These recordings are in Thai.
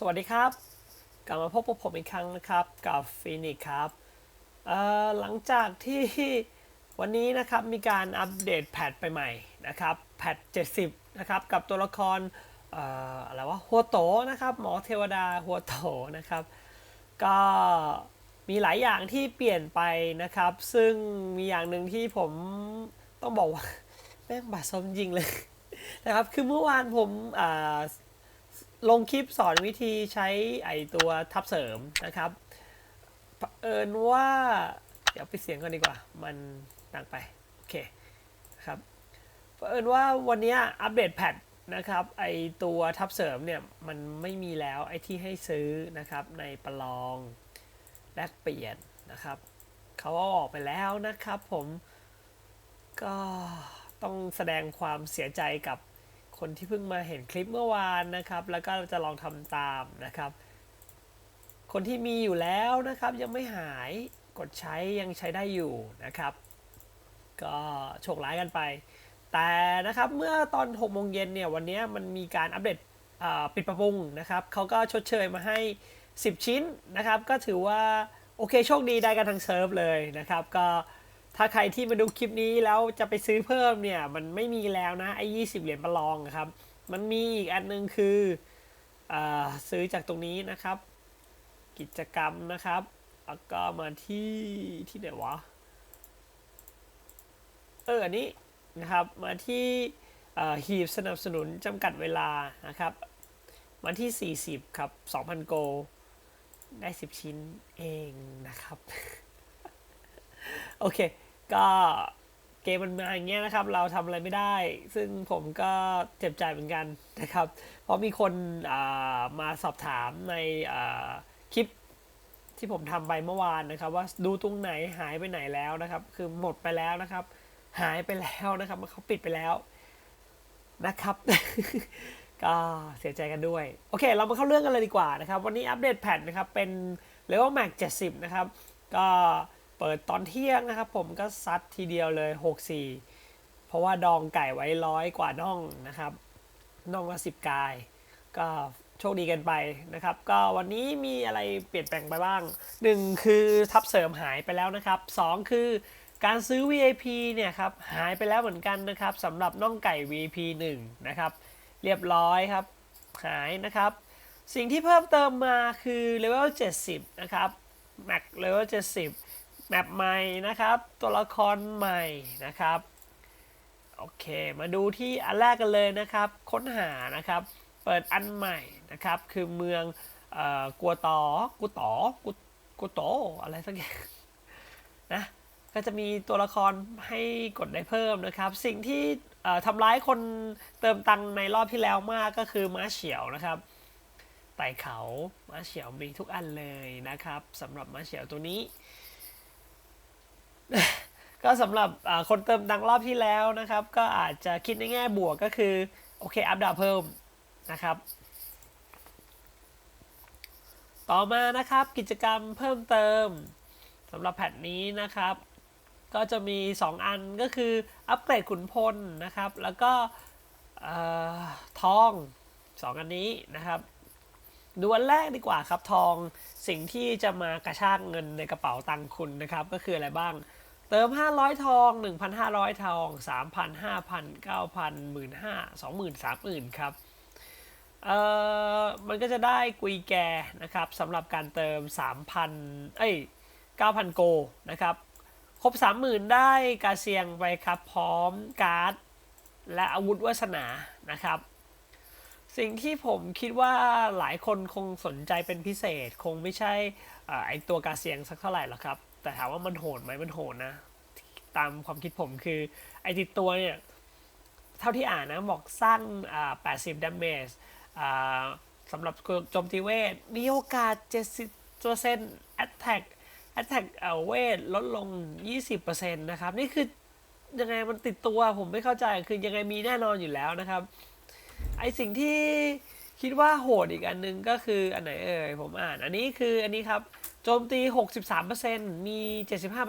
สวัสดีครับ กลับมาพบกับผมอีกครั้งนะครับ กับฟินิกครับหลังจากที่วันนี้นะครับมีการอัปเดตแพทไปใหม่นะครับแพท70 นะครับ กับตัวละครออะไรวะหัวโตนะครับ หมอเทวดาหัวโตนะครับ ก็มีหลายอย่างที่เปลี่ยนไปนะครับ ซึ่งมีอย่างหนึ่งที่ผมต้องบอกว่า แม่งบาดซบจริงเลยนะครับ คือเมื่อวานผมอ่า ลงคลิปสอนวิธีใช้ไอตัวทับเสริมนะครับเอิญว่า เดี๋ยวไปเสียงก่อนดีกว่า มันดังไป โอเคครับเอิญว่าวันนี้อัปเดตแพทนะครับ ไอตัวทับเสริมเนี่ย มันไม่มีแล้วไอที่ให้ซื้อนะครับ ในประลองแลกเปลี่ยนนะครับเขาเอาออกไปแล้วนะครับผมก็ต้องแสดงความเสียใจกับ คนที่เพิ่งมาเห็นคลิปเมื่อวานนะครับ แล้วก็จะลองทำตามนะครับ คนที่มีอยู่แล้วนะครับ ยังไม่หายกดใช้ยังใช้ได้อยู่นะครับ ก็โชคร้ายกันไป แต่นะครับเมื่อตอน6โมงเย็นเนี่ยวันนี้มันมีการอัปเดตปิดปรับปรุงนะครับเขาก็ชดเชยมาให้ 10 ชิ้นนะครับ ก็ถือว่าโอเคโชคดีได้กันทั้งเซิร์ฟเลยนะครับ ก็ ถ้าใครที่มาดูคลิปนี้แล้วจะไปซื้อเพิ่มเนี่ย มันไม่มีแล้วนะไอ้20เหรียญประลองครับ มันมีอีกอันนึงคืออซื้อจากตรงนี้นะครับ กิจกรรมนะครับแล้วก็มาที่ที่ไหนวะเอออันนี้นะครับมาที่หีบสนับสนุนจำกัดเวลานะครับมาที่ 40 ครับ 2,000 โกลได้ 10 ชิ้นเองนะครับ โอเค ก็เกมมันมาอย่างเงี้ยนะครับ เราทำอะไรไม่ได้ ซึ่งผมก็เจ็บใจเหมือนกันนะครับ เพราะมีคนมาสอบถามในคลิปที่ผมทำไปเมื่อวานนะครับ ว่าดูตรงไหนหายไปไหนแล้วนะครับ คือหมดไปแล้วนะครับ หายไปแล้วนะครับเขาปิดไปแล้วนะครับ ก็เสียใจกันด้วย โอเค เรามาเข้าเรื่องกันเลยดีกว่านะครับ วันนี้อัปเดตแพทนะครับ เป็น Level Max 70นะครับ ก็ เปิดตอนเที่ยงนะครับผมก็ซัดทีเดียวเลย 64 เพราะว่าดองไก่ไว้ร้อยกว่าน่องนะครับน่องละสิบกาย ก็โชคดีกันไปนะครับ ก็วันนี้มีอะไรเปลี่ยนแปลงไปบ้าง 1 คือทับเสริมหายไปแล้วนะครับ 2 คือการซื้อ VIP เนี่ยครับหายไปแล้วเหมือนกันนะครับสำหรับน่องไก่ VIP 1 นะครับ เรียบร้อยครับ หายนะครับ สิ่งที่เพิ่มเติมมาคือเลเวล70 นะครับแม็กเลเวล70 แมปใหม่นะครับ ตัวละครใหม่นะครับ โอเค มาดูที่อันแรกกันเลยนะครับ ค้นหานะครับ เปิดอันใหม่นะครับ คือเมืองออกัวตอกัวตอกัวกัวโตอะไรสักอย่างนะก็จะมีตัวละครให้กดได้เพิ่มนะครับ สิ่งที่ทำร้ายคนเติมตังในรอบที่แล้วมากก็คือม้าเฉียวนะครับไต่เขาม้าเฉียวมีทุกอันเลยนะครับสำหรับม้าเฉียวตัวนี้ ก็สำหรับคนเติมตังรอบที่แล้วนะครับ ก็อาจจะคิดในแง่บวกก็คือ โอเค อัพดาวเพิ่มนะครับ ต่อมานะครับกิจกรรมเพิ่มเติมสำหรับแพทนี้นะครับ ก็จะมี 2 อันก็คืออัปเกรดขุนพลนะครับ แล้วก็เอ่อทอง 2 อันนี้นะครับดูอันแรกดีกว่าครับทองสิ่งที่จะมากระชากเงินในกระเป๋าตังค์คุณนะครับ ก็คืออะไรบ้าง เติม 500 ทอง 1,500 ทอง 3,000 5,000 9,000 15,000 20,000 30,000 ครับ เอ่อ มันก็จะได้กุยแกนะครับสำหรับการเติม 3,000 เอ้ย 9,000 โกนะครับ ครบ 30,000 ได้กาเซียงไปครับ พร้อมการ์ด และอาวุธวาสนานะครับ สิ่งที่ผมคิดว่าหลายคนคงสนใจเป็นพิเศษ คงไม่ใช่อ่อไอตัวกาเซียงสักเท่าไหร่หรอกครับ แต่ถามว่ามันโหดไหมมันโหดนะ ตามความคิดผมคือ ไอติดตัวเนี่ย เท่าที่อ่านนะ บอกสร้างอ่า80 damage อ่าสำหรับโจมตีเวท มีโอกาส 70% attack attack เอ่อเวทลดลง 20%นะครับ นี่คือยังไงมันติดตัวผมไม่เข้าใจคือยังไงมีแน่นอนอยู่แล้วนะครับ ไอสิ่งที่คิดว่าโหดอีกอันนึงก็คืออันไหนเอ่ยผมอ่าน อันนี้คืออันนี้ครับ จมตี 63%มี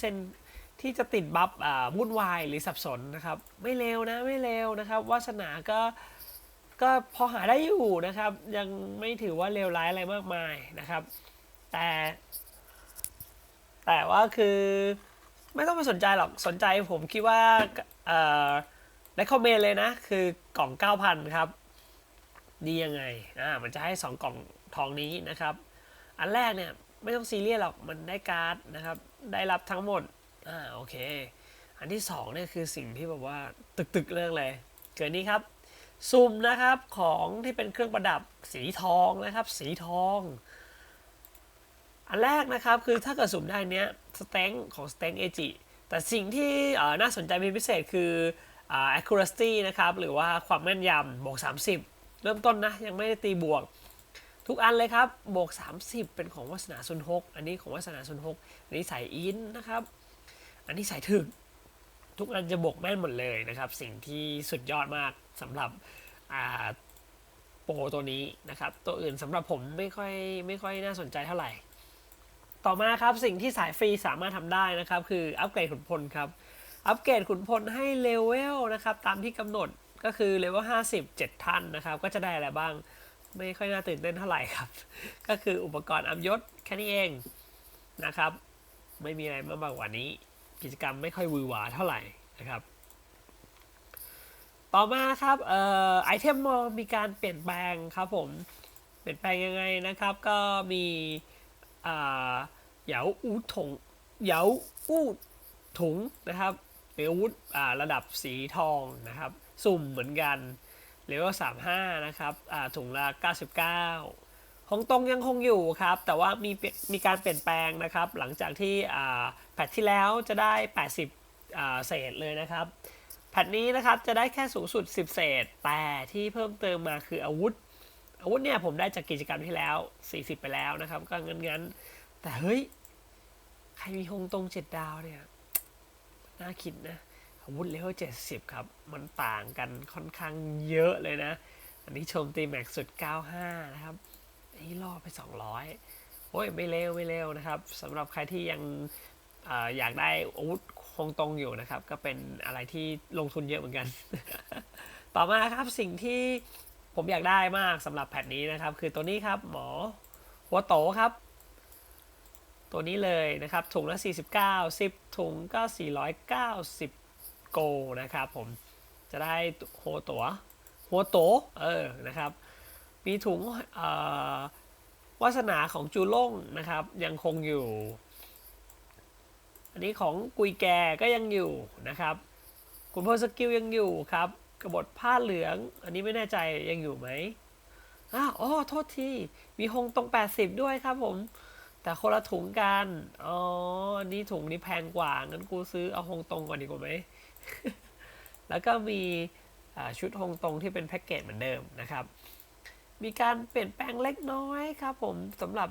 75%ที่จะติดบัฟอ่าวุ่นวายหรือสับสนนะครับ ไม่เลวนะไม่เลวนะครับวาสนาก็ก็พอหาได้อยู่นะครับ ยังไม่ถือว่าเลวร้ายอะไรมากมายนะครับ แต่ แต่ว่าคือไม่ต้องไปสนใจหรอกสนใจผมคิดว่าอ่อในคอมเมนต์เลยนะ คือกล่อง 9,000 ครับ ดียังไงอ่ามันจะให้ 2 กล่องทองนี้นะครับ อันแรกเนี่ย ไม่ต้องซีเรียสหรอกมันได้การ์ดนะครับ ได้รับทั้งหมดอ่าโอเค อันที่สองเนี่ยคือสิ่งที่แบบว่าตึกๆเรื่องเลยเกิดนี้ครับซุ่มนะครับของที่เป็นเครื่องประดับสีทองนะครับ สีทอง อันแรกนะครับคือถ้าเกิดสุ่มได้เนี้ยสเต็งของสเต็งเอจิแต่สิ่งที่น่าสนใจเป็นพิเศษคืออ accuracy นะครับ หรือว่าความแม่นยำบวก 30 เริ่มต้นนะ ยังไม่ได้ตีบวก ทุกอันเลยครับ บวก 30 เป็นของวาสนาซุนฮก อันนี้ของวาสนาซุนฮก อันนี้สายอินนะครับ อันนี้สายถึก ทุกอันจะบวกแม่นหมดเลยนะครับ สิ่งที่สุดยอดมากสำหรับโปรตัวนี้นะครับ ตัวอื่นสำหรับผมไม่ค่อยไม่ค่อยน่าสนใจเท่าไหร่ ต่อมาครับสิ่งที่สายฟรีสามารถทำได้นะครับ คืออัปเกรดขุนพลครับ อัปเกรดขุนพลให้เลเวลนะครับตามที่กำหนดก็คือเลเวล50 7ท่านนะครับ ก็จะได้อะไรบ้าง ไม่ค่อยน่าตื่นเต้นเท่าไหร่ครับ ก็คืออุปกรณ์อัมยศแค่นี้เองนะครับ ไม่มีอะไรมากกว่านี้ กิจกรรมไม่ค่อยวือหวาเท่าไหร่นะครับ ต่อมาครับเอ่อไอเทมมอมีการเปลี่ยนแปลงครับผมเปลี่ยนแปลงยังไงนะครับ ก็มีอ่าเหยาอูถงเหยาอูถุงนะครับเป็นอาวุธระดับสีทองนะครับ สุ่มเหมือนกัน เลเวล35 นะครับถุงละ 99ฮงตงยังคงอยู่ครับ แต่ว่ามีมีการเปลี่ยนแปลงนะครับ หลังจากที่แพทที่แล้วจะได้ 80เศษเลยนะครับ แพทนี้นะครับจะได้แค่สูงสุด 10 เศษ แต่ที่เพิ่มเติมมาคืออาวุธ อาวุธเนี่ยผมได้จากกิจกรรมที่แล้ว 40 ไปแล้วนะครับ ก็งั้นๆแต่เฮ้ย ใครมีฮงตงเจ็ดดาวเนี่ย น่าคิดนะ อาวุธเลเวล70 ครับ มันต่างกันค่อนข้างเยอะเลยนะ อันนี้ชมตีแม็กสุด 95 นะครับนนี้ล่อไป 200โอ้ยไม่เร็วไม่เร็วนะครับสำหรับใครที่ยังอออยากได้อาวุธคงตรงอยู่นะครับ ก็เป็นอะไรที่ลงทุนเยอะเหมือนกัน ต่อมาครับสิ่งที่ผมอยากได้มากสำหรับแพทนี้นะครับ คือตัวนี้ครับหมอหัวโตครับ ตัวนี้เลยนะครับถุงละ 49 10 ถุงก็ 490 โกนะครับผมจะได้โฮตัวหัวโตเออนะครับ มีถุงวาสนาของจูล่งนะครับ ยังคงอยู่ อันนี้ของกุยแกก็ยังอยู่นะครับ คุณพลสกิลยังอยู่ครับ กบฏผ้าเหลือง อันนี้ไม่แน่ใจยังอยู่ไหมอ้าวอ๋อโทษทีมีฮงตรง 80 ด้วยครับผม แต่คนละถุงกัน อ๋อ อันนี้ถุงนี้แพงกว่างั้นกูซื้อเอาฮงตรงก่อนดีกว่าไหม แล้วก็มีชุดฮงตรงที่เป็นแพ็กเกจเหมือนเดิมนะครับ มีการเปลี่ยนแปลงเล็กน้อยครับผมสำหรับ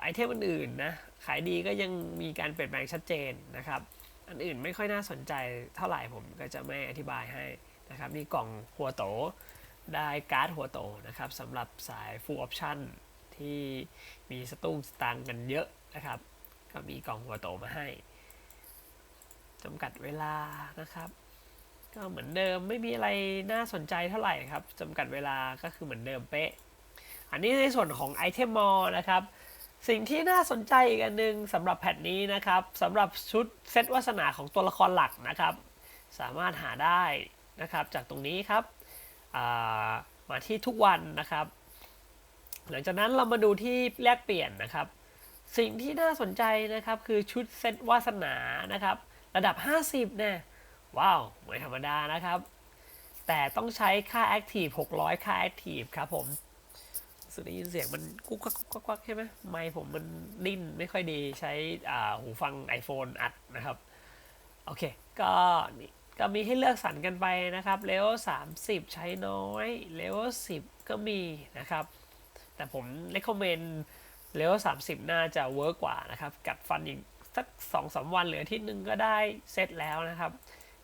ไอเทมอื่นๆนะ ขายดีก็ยังมีการเปลี่ยนแปลงชัดเจนนะครับ อันอื่นไม่ค่อยน่าสนใจเท่าไหร่ผมก็จะไม่อธิบายให้นะครับนี่กล่องหัวโตได้การ์ดหัวโตนะครับสำหรับสาย full option ที่มีสตุ้งสตางกันเยอะนะครับ ก็มีกล่องหัวโตมาให้ จำกัดเวลานะครับ ก็เหมือนเดิมไม่มีอะไรน่าสนใจเท่าไหร่ครับจำกัดเวลาก็คือเหมือนเดิมเป๊ะ อันนี้ในส่วนของไอเทมมอลนะครับ สิ่งที่น่าสนใจอีกอันหนึงสำหรับแพทนี้นะครับสำหรับชุดเซตวาสนาของตัวละครหลักนะครับ สามารถหาได้นะครับจากตรงนี้ครับามาที่ทุกวันนะครับ หลังจากนั้นเรามาดูที่แลกเปลี่ยนนะครับ สิ่งที่น่าสนใจนะครับคือชุดเซตวาสนานะครับ ระดับ 50เนี่ยว้าวไม่ธรรมดานะครับ แต่ต้องใช้ค่า Active 600 ค่า Active ครับผมสุดได้ยินเสียงมันกุ๊กกักกุ๊กกักใช่ไหมไมค์ผมมันดิ้นไม่ค่อยดีใช้อ่าหูฟัง iPhone อัดนะครับ โอเค ก็นี่ก็มีให้เลือกสรรกันไปนะครับเลเวล30 ใช้น้อยเลเวล10 ก็มีนะครับ แต่ผม recommend เลเวล30 น่าจะเวิร์กกว่านะครับ กัดฟันอีก สักสองสามวันเหลืออาที่หนึ่งก็ได้เซตแล้วนะครับ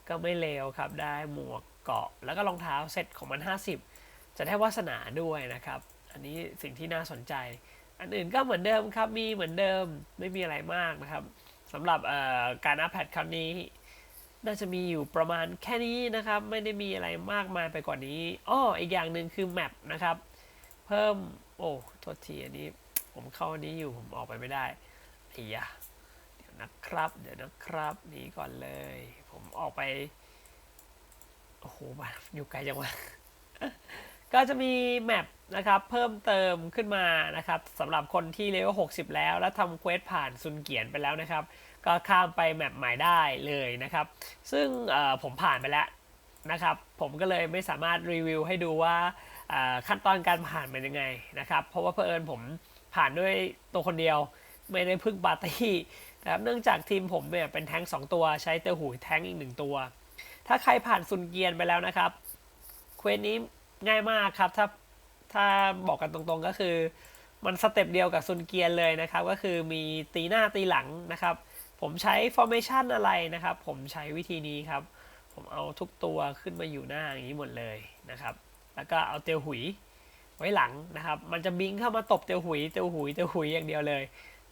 ก็ไม่เลวครับได้หมวกเกาะ แล้วก็รองเท้าเซตของมัน 50 จะได้วาสนาด้วยนะครับ อันนี้สิ่งที่น่าสนใจ อันอื่นก็เหมือนเดิมครับมีเหมือนเดิมไม่มีอะไรมากนะครับสำหรับการอัพแพทครั้งนี้ น่าจะมีอยู่ประมาณแค่นี้นะครับ ไม่ได้มีอะไรมากมายไปกว่านี้อ้ออีกอย่างหนึ่งคือแมปนะครับ เพิ่มโอ้โทษทีอันนี้ ผมเข้าอันนี้อยู่ผมออกไปไม่ได้ไอ้ยะเดี๋ยว นะครับ เดี๋ยวนะครับหนี่ก่อนเลย ผมออกไป โอ้โหบ้านอยู่ไกลจังวะก็จะมีแมปนะครับเพิ่มเติมขึ้นมานะครับสำหรับคนที่เลเวล60 แล้ว แล้วทำเควสผ่านซุนเกียนไปแล้วนะครับ ก็ข้ามไปแมปใหม่ได้เลยนะครับ ซึ่งผมผ่านไปแล้วนะครับ ผมก็เลยไม่สามารถรีวิวให้ดูว่าขั้นตอนการผ่านเป็นยังไงนะครับ เพราะว่าเพอเอิญผมผ่านด้วยตัวคนเดียว ไม่ได้พึ่งปาร์ตี้ นะครับเนื่องจากทีมผมเนี่ยเป็นแท้งสองตัวใช้เตอหูแท้งอีกหนึ่งตัว ถ้าใครผ่านซุนเกียนไปแล้วนะครับเควสนี้ง่ายมากครับถ้าถ้าบอกกันตรงๆก็คือมันสเต็ปเดียวกับซุนเกียนเลยนะครับ ก็คือมีตีหน้าตีหลังนะครับ ผมใช้ formation อะไรนะครับ ผมใช้วิธีนี้ครับ ผมเอาทุกตัวขึ้นมาอยู่หน้าอย่างนี้หมดเลยนะครับ แล้วก็เอาเตียวหุยไว้หลังนะครับ มันจะบิงเข้ามาตบเตียวหุยเตียวหุยเตียวหุยอย่างเดียวเลย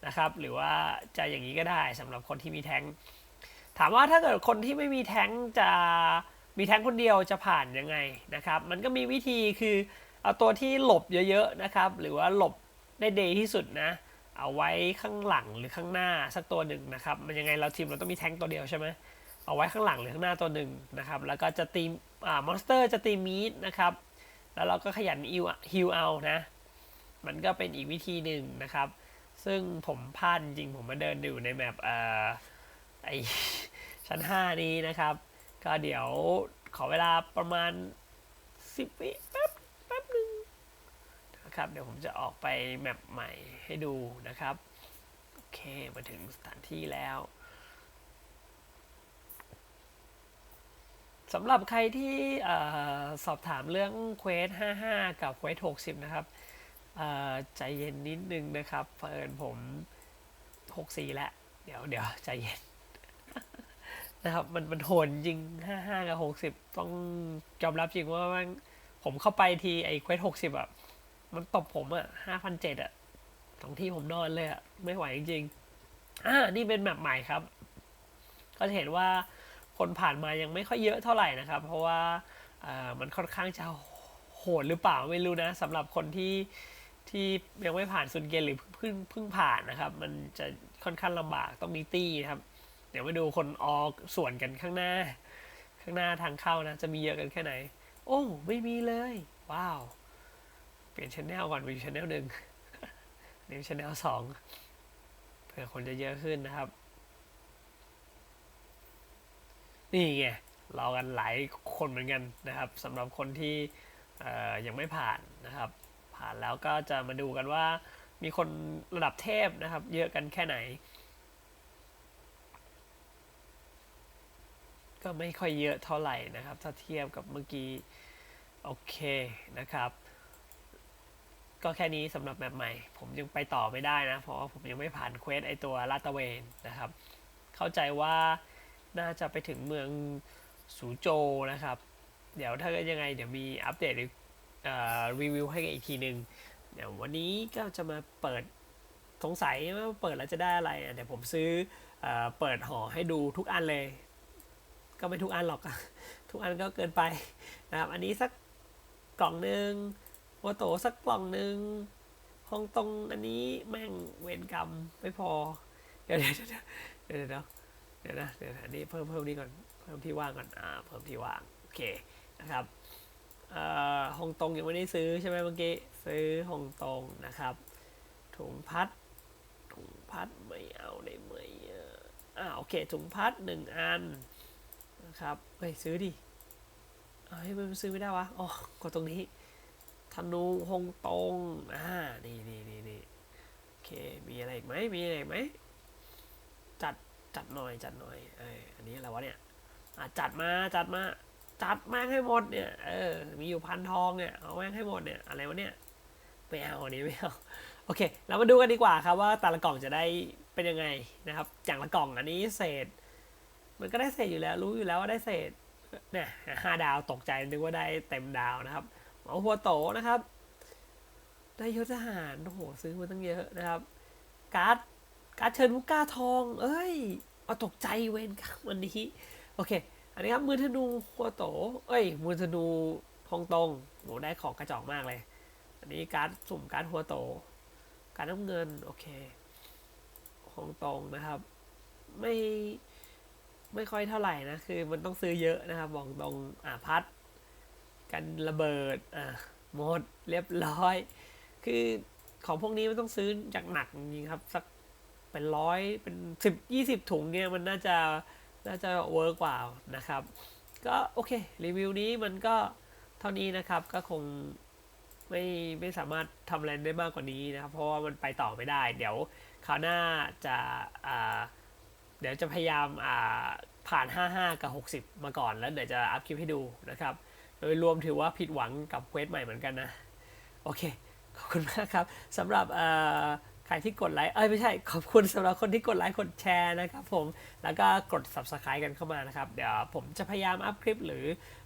นะครับ หรือว่าจะอย่างนี้ก็ได้สำหรับคนที่มีแท้ง ถามว่าถ้าเกิดคนที่ไม่มีแท้งจะมีแท้งคนเดียวจะผ่านยังไงนะครับ มันก็มีวิธีคือเอาตัวที่หลบเยอะๆนะครับ หรือว่าหลบได้เดที่สุดนะ เอาไว้ข้างหลังหรือข้างหน้าสักตัวหนึ่งนะครับ มันยังไงเราทีมเราต้องมีแท้งตัวเดียวใช่ไหมเอาไว้ข้างหลังหรือข้างหน้าตัวหนึ่งนะครับ แล้วก็จะตีอ่ามอนสเตอร์จะตีมีดนะครับ แล้วเราก็ขยันฮิวเอานะ มันก็เป็นอีกวิธีหนึ่งนะครับ ซึ่งผมพลาดจริงผมมาเดินอยู่ในแมปเอ่อไอชั้น 5 นี้นะครับ ก็เดี๋ยวขอเวลาประมาณ 10 วิแป๊บแป๊บหนึ่งนะครับ เดี๋ยวผมจะออกไปแมปใหม่ให้ดูนะครับ โอเค มาถึงสถานที่แล้วสำหรับใครที่อสอบถามเรื่องเควส 55 กับเควส 60 นะครับ ใจเย็นนิดนึงนะครับเฟิร์นผม64แล้วเดี๋ยวเดี๋ยวใจเย็นนะครับมันมันโหดจริงห้าห้ากับหกสิบต้องยอมรับจริงว่ามันผมเข้าไปทีไอ้เควสหกสิบอะมันตบผมอะห้าพันเจ็ดอะสองที่ผมนอนเลยอะไม่ไหวจริงอ่านี่เป็นแมปใหม่ครับ ก็จะเห็นว่าคนผ่านมายังไม่ค่อยเยอะเท่าไหร่นะครับ เพราะว่าอ่ามันค่อนข้างจะโหดหรือเปล่าไม่รู้นะสำหรับคนที่ ที่ยังไม่ผ่านซุนเกนหรือเพิ่งเพิ่งผ่านนะครับ มันจะค่อนข้างลำบากต้องมีตี้นะครับ เดี๋ยวมาดูคนออกส่วนกันข้างหน้า ข้างหน้าทางเข้านะ จะมีเยอะกันแค่ไหน โอ้ไม่มีเลย ว้าว เปลี่ยนชแนลก่อนไปอยู่ชแนลหนึ่งนี่ชแนลสองเผื่อคนจะเยอะขึ้นนะครับ นี่ไงรอกันหลายคนเหมือนกันนะครับสำหรับคนที่ยังไม่ผ่านนะครับ ผ่านแล้วก็จะมาดูกันว่ามีคนระดับเทพนะครับ เยอะกันแค่ไหน ก็ไม่ค่อยเยอะเท่าไหร่นะครับ ถ้าเทียบกับเมื่อกี้ โอเคนะครับ ก็แค่นี้สำหรับแมปใหม่ ผมยังไปต่อไม่ได้นะ เพราะว่าผมยังไม่ผ่านเควสไอตัวลาตะเวนนะครับ เข้าใจว่าน่าจะไปถึงเมืองสูโจนะครับ เดี๋ยวถ้าเกิดยังไงเดี๋ยวมีอัปเดตหรือเอ่อ รีวิวให้กันอีกทีหนึ่งเดี๋ยววันนี้ก็จะมาเปิดสงสัยว่าเปิดแล้วจะได้อะไรอะเดี๋ยวผมซื้อเอ่อเปิดห่อให้ดูทุกอันเลย ก็ไม่ทุกอันหรอก ทุกอันก็เกินไปนะครับอันนี้สักกล่องหนึ่งโอโตสักกล่องหนึ่งห้องตรงอันนี้แม่งเวรกรรมไม่พอ เดี๋ยวเดี๋ยวเดี๋ยวเดี๋ยวเดี๋ยวเดี๋ยวนะเดี๋ยวอันนี้เพิ่มเพิ่มนี่ก่อนเพิ่มที่ว่างก่อนอ่าเพิ่มที่ว่างโอเคนะครับ เอ่อห้องตรงยังไม่ได้ซื้อใช่ไหมเมื่อกี้ ซื้อห้องตรงนะครับ ถุงพัด ถุงพัดไม่เอาได้ไหมอ่าโอเค ถุงพัดหนึ่งอันนะครับเฮ้ยซื้อดิเอ้ยมันซื้อไม่ได้วะ อ๋อ กดตรงนี้ ธนูฮงตง อ่า นี่นี่นี่นี่โอเค มีอะไรอีกไหม มีอะไรอีกไหม จัด จัดหน่อย จัดหน่อย เอออันนี้อะไรวะเนี่ย อะ จัดมา จัดมา จัดแม่งให้หมดเนี่ย เออ มีอยู่พันทองเนี่ย เอาแม่งให้หมดเนี่ย อะไรวะเนี่ย ไม่เอาอันนี้ไม่เอา โอเค เรามาดูกันดีกว่าครับว่าแต่ละกล่องจะได้เป็นยังไงนะครับ อย่างละกล่องอันนี้เศษ มันก็ได้เศษอยู่แล้ว รู้อยู่แล้วว่าได้เศษ เนี่ยห้าดาวตกใจนึกว่าได้เต็มดาวนะครับหมอหัวโตนะครับ ได้ยศทหาร โอ้โห ซื้อมาตั้งเยอะนะครับ การ์ด การ์ดเชิญมุกก้าทอง เอ้ยเอาตกใจเวนครับวันนี้ โอเค อันนี้ครับมือธนูหัวโต เอ้ย มือธนูฮองตงโหได้ของกระจอกมากเลย อันนี้การสุ่มการหัวโต การน้ำเงิน โอเคฮองตงนะครับ ไม่ไม่ค่อยเท่าไหร่นะ คือมันต้องซื้อเยอะนะครับบอกตรงอ่าพัด กันระเบิด อะหมดเรียบร้อย คือของพวกนี้มันต้องซื้อจากหนักจริงครับ สักเป็นร้อยเป็นสิบยี่สิบถุงเนี่ยมันน่าจะ น่าจะเวิร์กกว่านะครับ ก็โอเค รีวิวนี้มันก็เท่านี้นะครับ ก็คงไม่ไม่สามารถทำอะไรได้มากกว่านี้นะครับ เพราะว่ามันไปต่อไม่ได้ เดี๋ยวคราวหน้าจะเดี๋ยวจะพยายามผ่าน 55 กับ 60 มาก่อน แล้วเดี๋ยวจะอัพคลิปให้ดูนะครับ โดยรวมถือว่าผิดหวังกับเควสใหม่เหมือนกันนะ โอเค ขอบคุณมากครับสำหรับ ใครที่กดไลค์ เอ้ยไม่ใช่ ขอบคุณสำหรับคนที่กดไลค์ กดแชร์นะครับผม แล้วก็กด subscribe กันเข้ามานะครับ เดี๋ยวผมจะพยายามอัพคลิปหรือ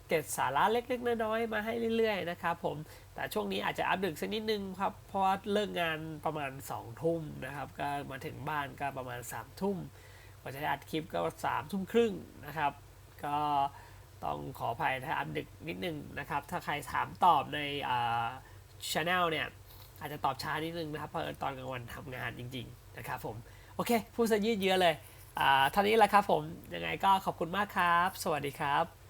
เก็บสาระเล็กๆน้อยๆมาให้เรื่อยๆนะครับผม แต่ช่วงนี้อาจจะอัพดึกสักนิดนึงครับ เพราะว่าเลิกงานประมาณ2ทุ่มนะครับ ก็มาถึงบ้านก็ประมาณ3ทุ่มกว่าจะได้อัดคลิปก็สามทุ่มครึ่งนะครับ ก็ต้องขออภัยถ้าอัดดึกนิดนึงนะครับ ถ้าใครถามตอบในช anel เนี่ย อาจจะตอบช้านิดนึงนะครับเพราะตอนกลางวันทำงานจริง ๆ นะครับผม โอเค พูดซะยืดเยื้อเลยอ่าท่านี้แหละครับผม ยังไงก็ขอบคุณมากครับ สวัสดีครับ